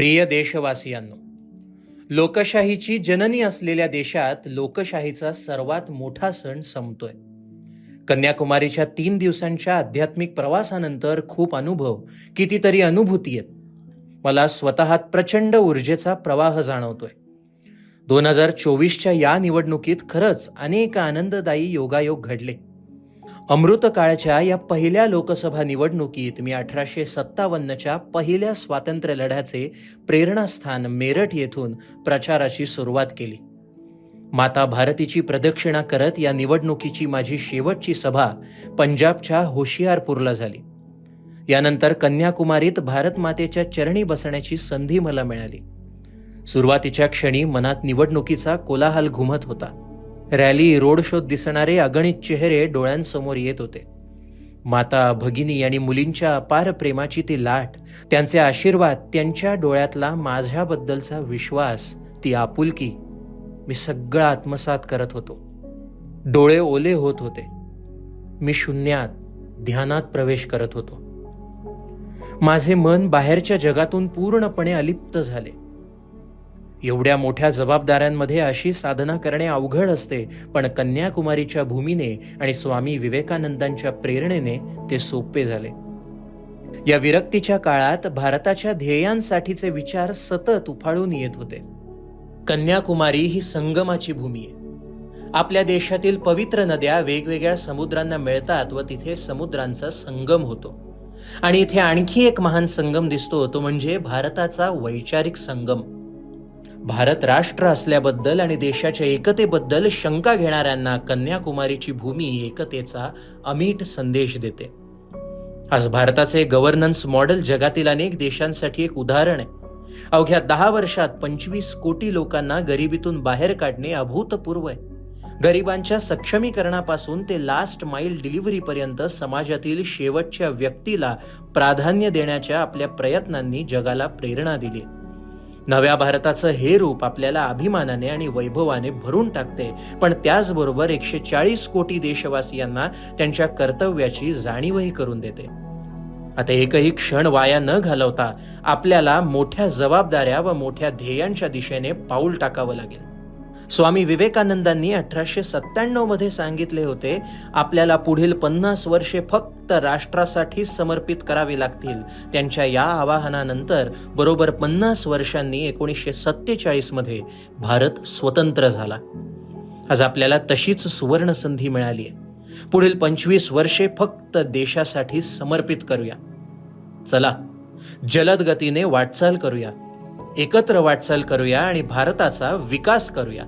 प्रिय देशवासियांनो लोकशाहीची जननी असलेल्या देशात लोकशाहीचा सर्वात मोठा सण संपतोय. कन्याकुमारीच्या तीन दिवसांच्या आध्यात्मिक प्रवासानंतर खूप अनुभव कितीतरी अनुभूती आहेत. मला स्वतःत प्रचंड ऊर्जेचा प्रवाह जाणवतोय. दोन हजार चोवीसच्या या निवडणुकीत खरंच अनेक आनंददायी योगायोग घडले. अमृतकाळच्या या पहिल्या लोकसभा निवडणुकीत मी अठराशे सत्तावन्नच्या पहिल्या स्वातंत्र्य लढ्याचे प्रेरणास्थान मेरठ येथून प्रचाराची सुरुवात केली. माता भारतीची प्रदक्षिणा करत या निवडणुकीची माझी शेवटची सभा पंजाबच्या होशियारपूरला झाली. यानंतर कन्याकुमारीत भारत मातेच्या चरणी बसण्याची संधी मला मिळाली. सुरुवातीच्या क्षणी मनात निवडणुकीचा कोलाहल घुमत होता. रॅली रोड शोत दिसणारे अगणित चेहरे डोळ्यांसमोर येत होते. माता भगिनी आणि मुलींच्या अपार प्रेमाची ती लाट त्यांचे आशीर्वाद त्यांच्या डोळ्यातला माझ्याबद्दलचा विश्वास ती आपुलकी मी सगळं आत्मसात करत होतो. डोळे ओले होत होते. मी शून्यात ध्यानात प्रवेश करत होतो. माझे मन बाहेरच्या जगातून पूर्णपणे अलिप्त झाले. एवढ्या मोठ्या जबाबदाऱ्यांमध्ये अशी साधना करणे अवघड असते पण कन्याकुमारीच्या भूमीने आणि स्वामी विवेकानंदांच्या प्रेरणेने ते सोपे झाले. या विरक्तीच्या काळात भारताच्या ध्येयांसाठीचे विचार सतत उफाळून येत होते. कन्याकुमारी ही संगमाची भूमी आहे. आपल्या देशातील पवित्र नद्या वेगवेगळ्या समुद्रांना मिळतात व तिथे समुद्रांचा संगम होतो. आणि इथे आणखी एक महान संगम दिसतो तो म्हणजे भारताचा वैचारिक संगम. भारत राष्ट्र असल्याबद्दल आणि देशाच्या एकतेबद्दल शंका घेणाऱ्यांना कन्याकुमारीची भूमी एकतेचा अमीट संदेश देते. आज भारताचे गव्हर्नन्स मॉडेल जगातील अनेक देशांसाठी एक उदाहरण आहे. अवघ्या दहा वर्षात पंचवीस कोटी लोकांना गरिबीतून बाहेर काढणे अभूतपूर्व आहे. गरिबांच्या सक्षमीकरणापासून ते लास्ट माइल डिलिव्हरीपर्यंत समाजातील शेवटच्या व्यक्तीला प्राधान्य देण्याच्या आपल्या प्रयत्नांनी जगाला प्रेरणा दिली नव्या भारताचं हे रूप आपल्याला अभिमानाने आणि वैभवाने भरून टाकते. पण त्याचबरोबर एकशे चाळीस कोटी देशवासियांना त्यांच्या कर्तव्याची जाणीवही करून देते. आता एकही क्षण वाया न घालवता आपल्याला मोठ्या जबाबदाऱ्या व मोठ्या ध्येयांच्या दिशेने पाऊल टाकावं लागेल. स्वामी विवेकानंदांनी अठराशे सत्त्याण्णवमध्ये सांगितले होते आपल्याला पुढील पन्नास वर्षे फक्त राष्ट्रासाठी समर्पित करावी लागतील. त्यांच्या या आवाहनानंतर बरोबर पन्नास वर्षांनी एकोणीसशे सत्तेचाळीसमध्ये भारत स्वतंत्र झाला. आज आपल्याला तशीच सुवर्ण संधी मिळाली आहे. पुढील पंचवीस वर्षे फक्त देशासाठी समर्पित करूया. चला जलद गतीने वाटचाल करूया. एकत्र वाटचाल करूया आणि भारताचा विकास करूया.